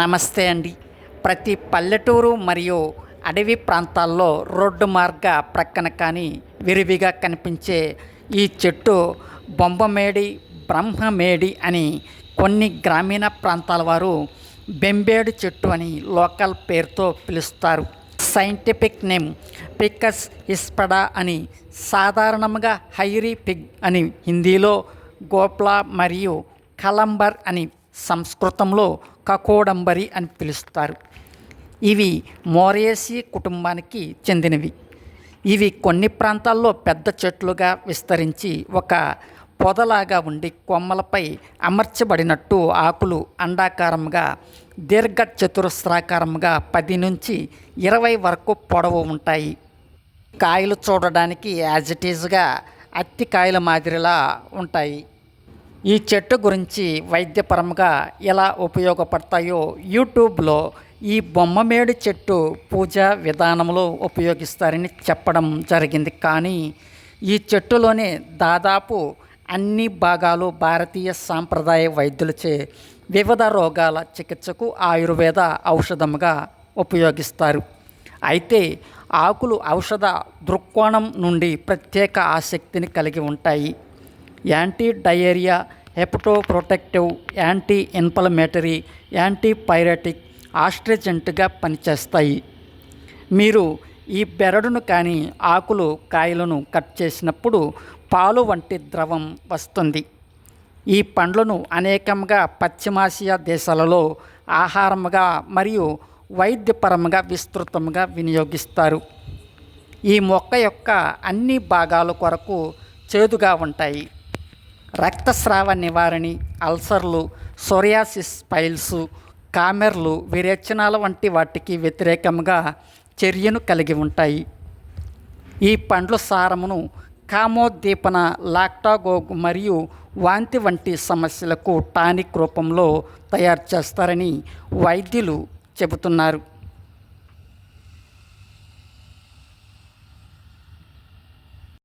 నమస్తే అండి. ప్రతి పల్లెటూరు మరియు అడవి ప్రాంతాల్లో రోడ్డు మార్గ ప్రక్కన కానీ విరివిగా కనిపించే ఈ చెట్టు బొంబమేడి బ్రహ్మమేడి అని కొన్ని గ్రామీణ ప్రాంతాల వారు బెంబేడు చెట్టు అని లోకల్ పేరుతో పిలుస్తారు. సైంటిఫిక్ నేమ్ పిక్కస్ ఇస్పడా అని సాధారణంగా హైరీ పిగ్ అని హిందీలో గోప్లా మరియు కలంబర్ అని సంస్కృతంలో కకోడంబరి అని పిలుస్తారు. ఇవి మోరేసి కుటుంబానికి చెందినవి. ఇవి కొన్ని ప్రాంతాల్లో పెద్ద చెట్లుగా విస్తరించి ఒక పొదలాగా ఉండి కొమ్మలపై అమర్చబడినట్టు ఆకులు అండాకారంగా దీర్ఘ చతురస్రాకారంగా పది నుంచి ఇరవై వరకు పొడవు ఉంటాయి. కాయలు చూడడానికి యాజ్ ఇట్ ఈజ్గా అత్తి కాయల మాదిరిలా ఉంటాయి. ఈ చెట్టు గురించి వైద్యపరంగా ఎలా ఉపయోగపడతాయో యూట్యూబ్లో ఈ బొమ్మమేడు చెట్టు పూజా విధానంలో ఉపయోగిస్తారని చెప్పడం జరిగింది. కానీ ఈ చెట్టులోనే దాదాపు అన్ని భాగాలు భారతీయ సాంప్రదాయ వైద్యులచే వివిధ రోగాల చికిత్సకు ఆయుర్వేద ఔషధముగా ఉపయోగిస్తారు. అయితే ఆకులు ఔషధ దృక్కోణం నుండి ప్రత్యేక ఆసక్తిని కలిగి ఉంటాయి. Anti diarrhoea hepatoprotective anti inflammatory anti pyretic ఆస్ట్రిజెంట్గా పనిచేస్తాయి. మీరు ఈ బెరడును కానీ ఆకులు కాయలను కట్ చేసినప్పుడు పాలు వంటి ద్రవం వస్తుంది. ఈ పండ్లను అనేకంగా పశ్చిమాసియా దేశాలలో ఆహారంగా మరియు వైద్యపరంగా విస్తృతంగా వినియోగిస్తారు. ఈ మొక్క యొక్క అన్ని భాగాల కొరకు చేదుగా ఉంటాయి. రక్తస్రావ నివారణి అల్సర్లు సోరియాసిస్ పైల్సు కామెర్లు విరేచనాల వంటి వాటికి వ్యతిరేకంగా చర్యను కలిగి ఉంటాయి. ఈ పండ్ల సారమును కామోద్దీపన లాక్టాగోగ్ మరియు వాంతి వంటి సమస్యలకు టానిక్ రూపంలో తయారు చేస్తారని వైద్యులు చెబుతున్నారు.